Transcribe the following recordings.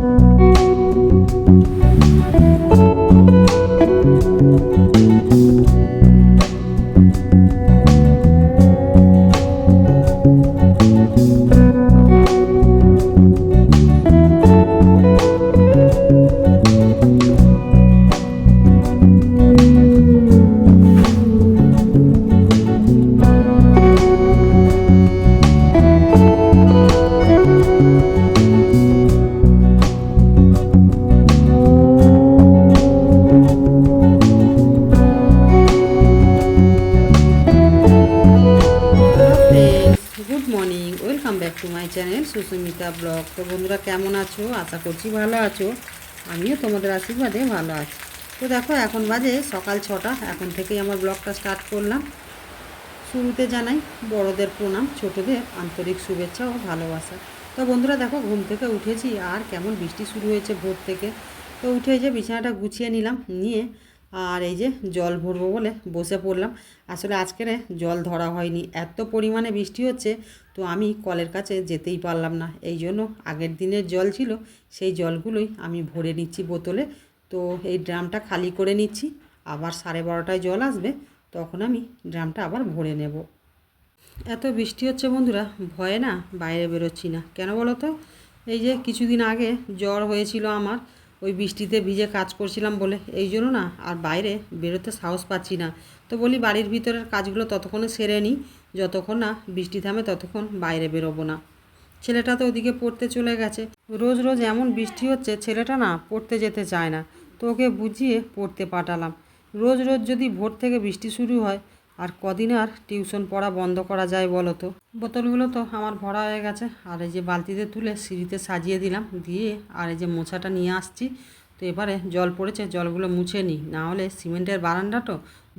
Good morning welcome back to my channel Susmita blog তো বন্ধুরা, কেমন আছো? আশা করছি ভালো আছো। আমিও তোমাদের আশীর্বাদে ভালো আছি। তো দেখো, এখন বাজে সকাল ছটা। এখন থেকেই আমার ব্লগটা স্টার্ট করলাম। শুরুতে জানাই, বড়দের প্রণাম, ছোটদের আন্তরিক শুভেচ্ছা ও ভালোবাসা। তো বন্ধুরা, দেখো, ঘুম থেকে উঠেছি আর কেমন বৃষ্টি শুরু হয়েছে ভোর থেকে। তো উঠে যে বিছানাটা গুছিয়ে নিলাম, নিয়ে আর এই যে জল ভরবো বলে বসে পড়লাম। আসলে আজকের জল ধরা হয়নি, এত পরিমাণে বৃষ্টি হচ্ছে, তো আমি কলের কাছে যেতেই পারলাম না। এই জন্য আগের দিনের জল ছিল, সেই জলগুলোই আমি ভরে নিচ্ছি বোতলে। তো এই ড্রামটা খালি করে নিচ্ছি, আবার সাড়ে বারোটায় জল আসবে, তখন আমি ড্রামটা আবার ভরে নেব। এত বৃষ্টি হচ্ছে বন্ধুরা, ভয়ে না বাইরে বেরোচ্ছি না। কেন বলো তো? এই যে কিছুদিন আগে জ্বর হয়েছিল আমার ওই বৃষ্টিতে ভিজে কাজ করছিলাম বলে। এই জন্য না, আর বাইরে বেরোতে সাহস পাচ্ছি না। তো বলি, বাড়ির ভিতরের কাজগুলো ততক্ষণে সেরে নিই। যতক্ষণ না বৃষ্টি থামে, ততক্ষণ বাইরে বেরোবো না। ছেলেটা তো ওদিকে পড়তে চলে গেছে। রোজ রোজ এমন বৃষ্টি হচ্ছে, ছেলেটা না পড়তে যেতে চায় না। তো ওকে বুঝিয়ে পড়তে পাঠালাম। রোজ রোজ যদি ভোর থেকে বৃষ্টি শুরু হয় আর কদিন আর টিউশন পড়া বন্ধ করা যায় বলো তো? বোতলগুলো তো আমার ভরা হয়ে গেছে। আর এই যে বালতিতে তুলে সিঁড়িতে সাজিয়ে দিলাম, দিয়ে আর এই যে মোছাটা নিয়ে আসছি। তো এবারে জল পড়েছে, জলগুলো মুছে নিই। না হলে সিমেন্টের বারান্দাটো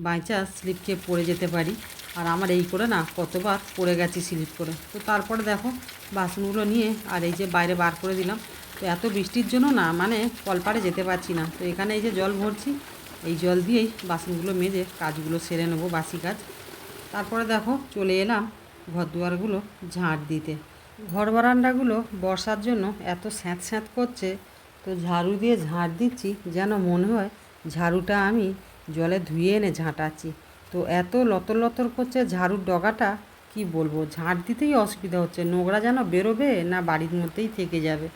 বাইচা স্লিপ খেয়ে পড়ে যেতে পারি। আর আমার এই করে না কতবার পড়ে গেছি স্লিপ করে। তো তারপরে দেখো বাসনগুলো নিয়ে আর এই যে বাইরে বার করে দিলাম। তো এত বৃষ্টির জন্য না মানে কলপাড়ে যেতে পারছি না। তো এখানে এই যে জল ভরছি এই জল দিয়েই বাসনগুলো মেজে কাজগুলো সেরে নেব বাসি কাজ। তারপরে দেখো চলে এলাম ঘর দুয়ারগুলো ঝাঁট দিতে। ঘর বারান্দাগুলো বর্ষার জন্য এত স্যাঁত স্যাঁত করছে, তো ঝাড়ু দিয়ে ঝাঁট দিচ্ছি যেন মনে হয় ঝাড়ুটা আমি জলে ধুয়ে এনে ঝাঁটাচ্ছি। তো এত লতর লতর করছে ঝাড়ুর ডগাটা, কি বলব? ঝাঁট দিতেই অসুবিধা হচ্ছে, নোংরা যেন বেরোবে না বাড়ির মধ্যেই থেকে যাবে।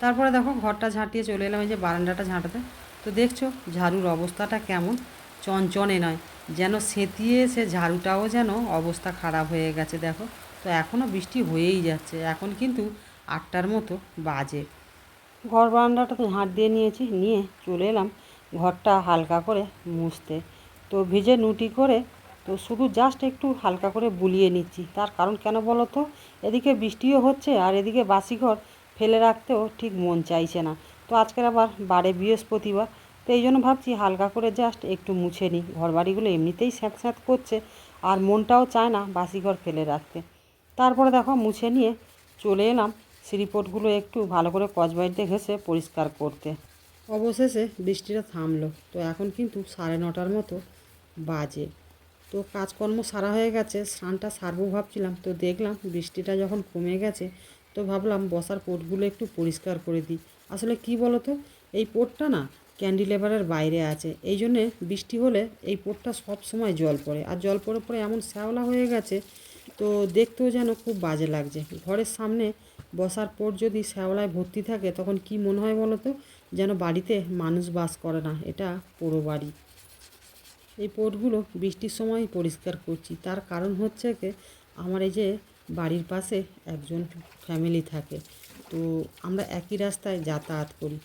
তারপরে দেখো ঘরটা ঝাঁটিয়ে চলে এলাম এই যে বারান্দাটা ঝাঁটাতে। তো দেখছ, ঝাড়ুর অবস্থাটা কেমন? চনচনে নয়, যেন সেতিয়ে সে ঝাড়ুটাও যেন অবস্থা খারাপ হয়ে গেছে, দেখো। তো এখনও বৃষ্টি হয়েই যাচ্ছে, এখন কিন্তু আটটার মতো বাজে। ঘর বারান্দাটা তো ঝাঁট দিয়ে নিয়েছি, নিয়ে চলে এলাম ঘরটা হালকা করে মুছতে। তো ভিজে নুটি করে, তো শুধু জাস্ট একটু হালকা করে বুলিয়ে নিচ্ছি। তার কারণ কেন বলো তো? এদিকে বৃষ্টিও হচ্ছে আর এদিকে বাসি ঘর ফেলে রাখতেও ঠিক মন চাইছে না। তো আজকের আবার বারে বৃহস্পতিবার, তো এই জন্য ভাবছি হালকা করে জাস্ট একটু মুছে নিই। ঘর বাড়িগুলো এমনিতেই স্যাঁত স্যাঁত করছে, আর মনটাও চায় না বাসি ঘর ফেলে রাখতে। তারপরে দেখো মুছে নিয়ে চলে এলাম সিঁড়িপটগুলো একটু ভালো করে কচবাইটে ঘেসে পরিষ্কার করতে। অবশেষে বৃষ্টিটা থামলো, তো এখন কিন্তু সাড়ে নটার মতো বাজে। তো কাজকর্ম সারা হয়ে গেছে, স্নানটা সারবো ভাবছিলাম, তো দেখলাম বৃষ্টিটা যখন কমে গেছে, তো ভাবলাম বসার পোটগুলো একটু পরিষ্কার করে দিই। আসলে কি বলো তো এই পোটটা না ক্যান্ডিলেভারের বাইরে আছে। এই জন্যে বৃষ্টি হলে এই পোটটা সব সময় জল পড়ে। আর জল পড়ে পড়ে এমন শ্যাওলা হয়ে গেছে, তো দেখতেও যেন খুব বাজে লাগছে। ঘরের সামনে বসার পর যদি শ্যাওলায় ভর্তি থাকে, তখন কি মনে হয় বলো তো যেন বাড়িতে মানুষ বাস করে না, এটা পুরো বাড়ি। এই পোটগুলো বৃষ্টির সময় পরিষ্কার করছি। তার কারণ হচ্ছে কি, আমার এই যে বাড়ির পাশে একজন ফ্যামিলি থাকে। তো আমরা একই রাস্তায় যাতায়াত করি।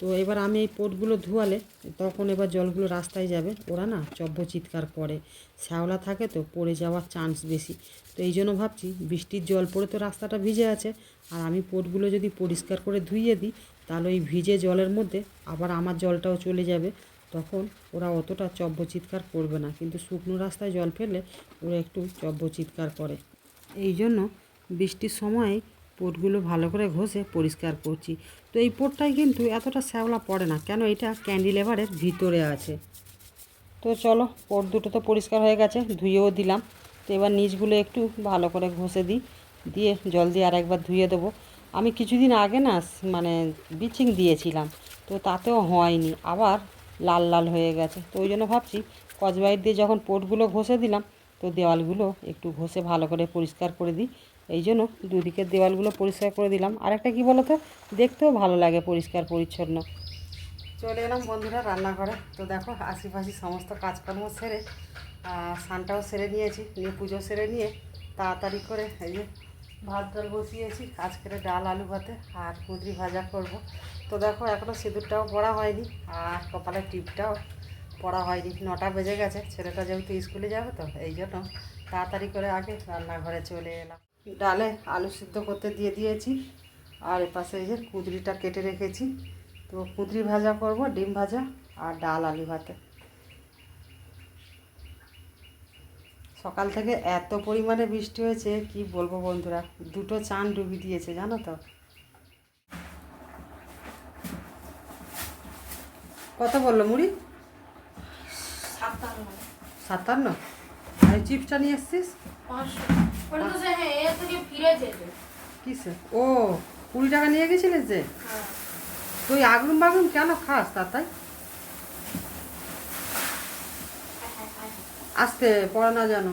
তো এবার আমি এই পোটগুলো ধোয়ালে তখন এবার জলগুলো রাস্তায় যাবে। ওরা না চব্য চিৎকার করে। শ্যাওলা থাকে তো, পড়ে যাওয়ার চান্স বেশি। তো এই জন্য ভাবছি বৃষ্টির জল পড়ে তো রাস্তাটা ভিজে আছে। আর আমি পোটগুলো যদি পরিষ্কার করে ধুইয়ে দিই, তাহলে ওই ভিজে জলের মধ্যে আবার আমার জলটাও চলে যাবে। তখন ওরা অতটা চব্য চিৎকার করবে না। কিন্তু শুকনো রাস্তায় জল ফেললে ওরা একটু চব্য চিৎকার করে। এই জন্য বৃষ্টির সময় পোটগুলো ভালো করে ঘষে পরিষ্কার করছি। তো এই পোটটাই কিন্তু এতটা শ্যাওলা পড়ে না, কেন এটা ক্যান্ডিলেভারের ভিতরে আছে। তো চলো, পোট দুটো তো পরিষ্কার হয়ে গেছে, ধুয়েও দিলাম। তো এবার নিচগুলো একটু ভালো করে ঘষে দিই, দিয়ে জল দিয়ে আর একবার ধুয়ে দেবো। আমি কিছুদিন আগে না মানে ব্লিচিং দিয়েছিলাম, তো তাতেও হয়নি, আবার লাল লাল হয়ে গেছে। তো ওই জন্য ভাবছি, কচবাইট দিয়ে যখন পোটগুলো ঘষে দিলাম তো দেওয়ালগুলো একটু ঘষে ভালো করে পরিষ্কার করে দিই। এই জন্য দুদিকের দেওয়ালগুলো পরিষ্কার করে দিলাম। আর একটা কী বলো তো দেখতেও ভালো লাগে পরিষ্কার, পরিচ্ছন্ন। চলে এলাম বন্ধুরা রান্নাঘরে। তো দেখো, আশিপাশি সমস্ত কাজকর্ম সেরে আর স্নানটাও সেরে নিয়েছি, নিয়ে পুজো সেরে নিয়ে তাড়াতাড়ি করে এই যে ভাত ডাল বসিয়েছি। আজকের ডাল, আলু ভাতে আর কুঁদরি ভাজা করব। তো দেখো এখনও সিঁদুরটাও পড়া হয়নি আর কপালের টিপটাও পড়া হয়নি, নটা বেজে গেছে, ছেলেটা যেহেতু স্কুলে যাবে তো, এই জন্য তাড়াতাড়ি করে আগে রান্নাঘরে চলে এলাম। ডালে আলু সিদ্ধ করতে দিয়ে দিয়েছি, আর এপাশে এই যে কুঁদরিটা কেটে রেখেছি। তো কুঁদরি ভাজা করব, ডিম ভাজা আর ডাল আলু ভাতে। সকাল থেকে এত পরিমাণে বৃষ্টি হয়েছে, কি বলব বন্ধুরা, দুটো চান ডুবি দিয়েছে, জানো তো। কত বলল মুড়ি? সাতান্ন। আর চিপসটা নিয়ে এসছিস হ্যাঁ। কিসে ও কুড়ি টাকা নিয়ে গেছিলিস যে? হ্যাঁ। তুই আগুন বাগুন কেন খাস তাতাই আসতে পড়া না জানো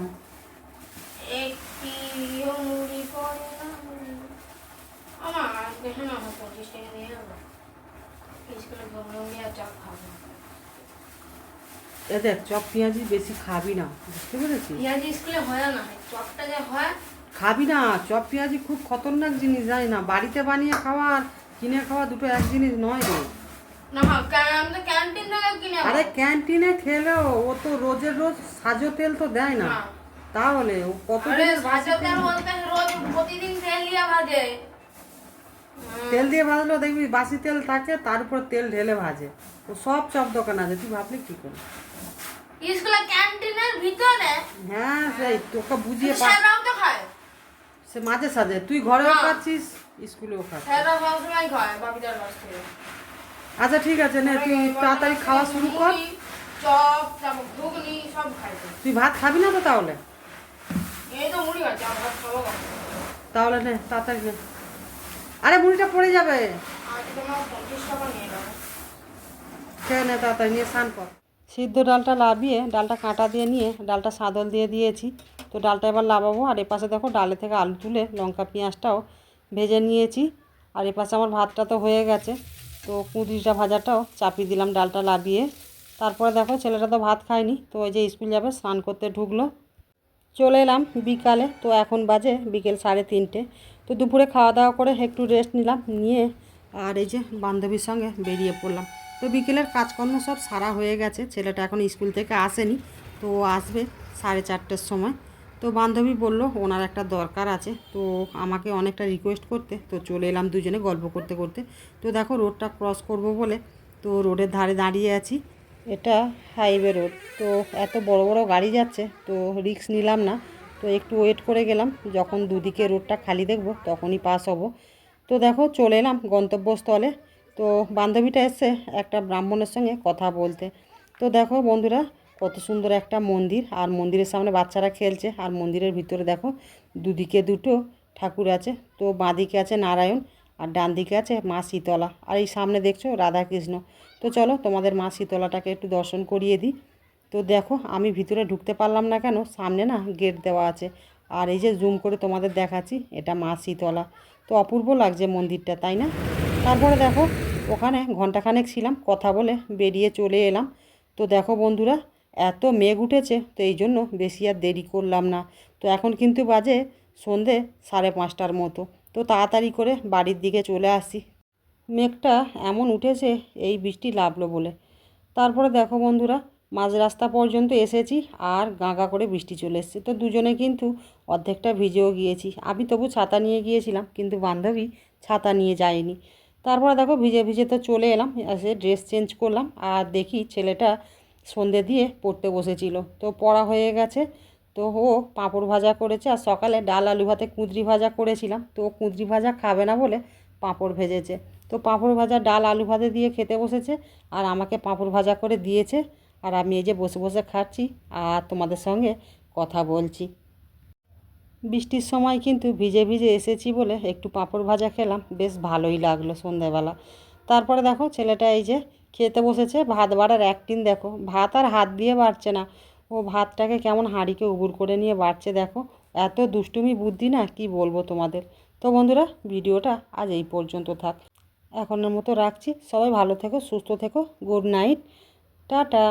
আমার টাকা নিয়ে যাব স্কুলে প্রবলেম দিয়ে আর চপ খাব এ দেখ চপ পেঁয়াজি বেশি খাবি না বুঝতে পেরেছিস? পেঁয়াজি স্কুলে হয় না চপটা যে হয়। খাবি না চপ পেঁয়াজি খুব খতরনাক জিনিস জানি না? বাড়িতে বানিয়ে খাওয়া আর কিনে খাওয়া দুটো এক জিনিস নয় রে। আরে ক্যান্টিনে খেলেও ও তো রোজের রোজ সাজো তেল তো দেয় না। তাহলে ও কত দিনের তেল বলতে রোজ প্রতিদিন তেল দিয়ে ভাজে। তেল দিয়ে ভাজলেও দেখবি বাসি তেল থাকে তার উপর তেল ঢেলে ভাজে। ও সব চপ দোকান আছে তুই ভাবলি কি করে স্কুলে ক্যান্টিনের ভিতরে? হ্যাঁ সেই তোকে বুঝিয়ে পা স্যাররাও তো খায়। সে মাঝে সাঝে তুই ঘরেও না। খাচ্ছিস স্কুলেও খাচ্ছিস। স্যাররা সবসময় খায় বাকিটার কাছ থেকে। আচ্ছা ঠিক আছে নে তুই তাড়াতাড়ি খাওয়া শুরু কর। চপ তারপর ঘুগনি সব খাই। তুই ভাত খাবি না তো তাহলে? এই তো মুড়ি আছে আমরা খাব তাহলে নে তাড়াতাড়ি নে। আরে মুড়িটা পড়ে যাবে। সিদ্ধ ডালটা লাভিয়ে ডালটা কাঁটা দিয়ে নিয়ে ডালটা সাদল দিয়ে দিয়েছি। তো ডালটা এবার লাভাবো, আর এপাশে দেখো ডালে থেকে আলু তুলে লঙ্কা পেঁয়াজটাও ভেজে নিয়েছি। আর এপাশে আমার ভাতটা তো হয়ে গেছে, তো কুঁদরিটা ভাজাটাও চাপিয়ে দিলাম ডালটা লাভিয়ে। তারপরে দেখো ছেলেটা তো ভাত খায়নি, তো ওই যে স্কুল যাবে, স্নান করতে ঢুকলো। চলে এলাম বিকালে, তো এখন বাজে বিকেল সাড়ে তিনটে। তো দুপুরে খাওয়া দাওয়া করে একটু রেস্ট নিলাম, নিয়ে আর এই যে বান্ধবীর সঙ্গে বেরিয়ে পড়লাম। তো বিকেলের কাজকর্ম সব সারা হয়ে গেছে, ছেলেটা এখন স্কুল থেকে আসেনি, তো আসবে সাড়ে চারটের সময়। তো বান্ধবী বলল, ওনার একটা দরকার আছে। তো আমাকে অনেকটা রিকোয়েস্ট করতে, তো চলে এলাম দুজনে গল্প করতে করতে। তো দেখো রোডটা ক্রস করব বলে, তো রোডের ধারে দাঁড়িয়ে আছি। এটা হাইওয়ে রোড তো এত বড় বড় গাড়ি যাচ্ছে, তো রিক্স নিলাম না। তো একটু ওয়েট করে গেলাম, যখন দুদিকে রোডটা খালি দেখব, তখনই পাস হব। তো দেখো, চলে এলাম গন্তব্যস্থলে। তো বান্ধবীটা এসছে একটা ব্রাহ্মণের সঙ্গে কথা বলতে। তো দেখো বন্ধুরা, কত সুন্দর একটা মন্দির। আর মন্দিরের সামনে বাচ্চারা খেলছে। আর মন্দিরের ভিতরে দেখো, দুদিকে দুটো ঠাকুর আছে। তো বাঁদিকে আছে নারায়ণ। আর ডান দিকে আছে মা শীতলা। আর এই সামনে দেখছ রাধাকৃষ্ণ। তো চলো তোমাদের মা শীতলাটাকে একটু দর্শন করিয়ে দিই। তো দেখো, আমি ভিতরে ঢুকতে পারলাম না কেন, সামনে না গেট দেওয়া আছে। আর এই যে জুম করে তোমাদের দেখাচ্ছি, এটা মা শীতলা। তো অপূর্ব লাগছে মন্দিরটা, তাই না? তারপরে দেখো, ওখানে ঘন্টাখানেক ছিলাম, কথা বলে বেরিয়ে চলে এলাম। তো দেখো বন্ধুরা, এত মেঘ উঠেছে, তো এই জন্য বেশি আর দেরি করলাম না। তো এখন কিন্তু বাজে সন্ধে সাড়ে পাঁচটার মতো। তো তাড়াতাড়ি করে বাড়ির দিকে চলে আসি। মেঘটা এমন উঠেছে, এই বৃষ্টি লাভলো বলে। তারপরে দেখো বন্ধুরা, মাঝ রাস্তা পর্যন্ত এসেছি আর গাঁগা করে বৃষ্টি চলে এসেছে। তো দুজনে কিন্তু অর্ধেকটা ভিজেও গিয়েছি। আমি তবু ছাতা নিয়ে গিয়েছিলাম, কিন্তু বান্ধবী ছাতা নিয়ে যায়নি। তারপরে দেখো ভিজে ভিজে তো চলে এলাম, এসে ড্রেস চেঞ্জ করলাম আর দেখি ছেলেটা সন্ধে দিয়ে পড়তে বসেছিল। তো পড়া হয়ে গেছে তো ও পাঁপড় ভাজা করেছে আর সকালে ডাল, আলু ভাতে কুঁদরি ভাজা করেছিলাম। তো ও কুঁদরি ভাজা খাবে না বলে পাঁপড় ভেজেছে। তো পাঁপড় ভাজা ডাল, আলু ভাতে দিয়ে খেতে বসেছে আর আমাকে পাঁপড় ভাজা করে দিয়েছে আর আমি এই যে বসে বসে খাচ্ছি আর তোমাদের সঙ্গে কথা বলছি। বৃষ্টির সময় কিন্তু ভিজে ভিজে এসেছি বলে একটু পাঁপড় ভাজা খেলাম, বেশ ভালোই লাগল সন্ধেবেলা। তারপরে দেখো ছেলেটা এই যে খেতে বসেছে, ভাত বাড়ার একদিন দেখো, ভাত আর হাত দিয়ে বাড়ছে না। ও ভাতটাকে কেমন হাঁড়িকে উবুর করে নিয়ে বাড়ছে দেখো। এত দুষ্টুমি বুদ্ধি না? কি বলব তোমাদের? তো বন্ধুরা, ভিডিওটা আজ এই পর্যন্ত থাক। এখনের মতো রাখছি। সবাই ভালো থেকো, সুস্থ থেকো। Good night. টাটা।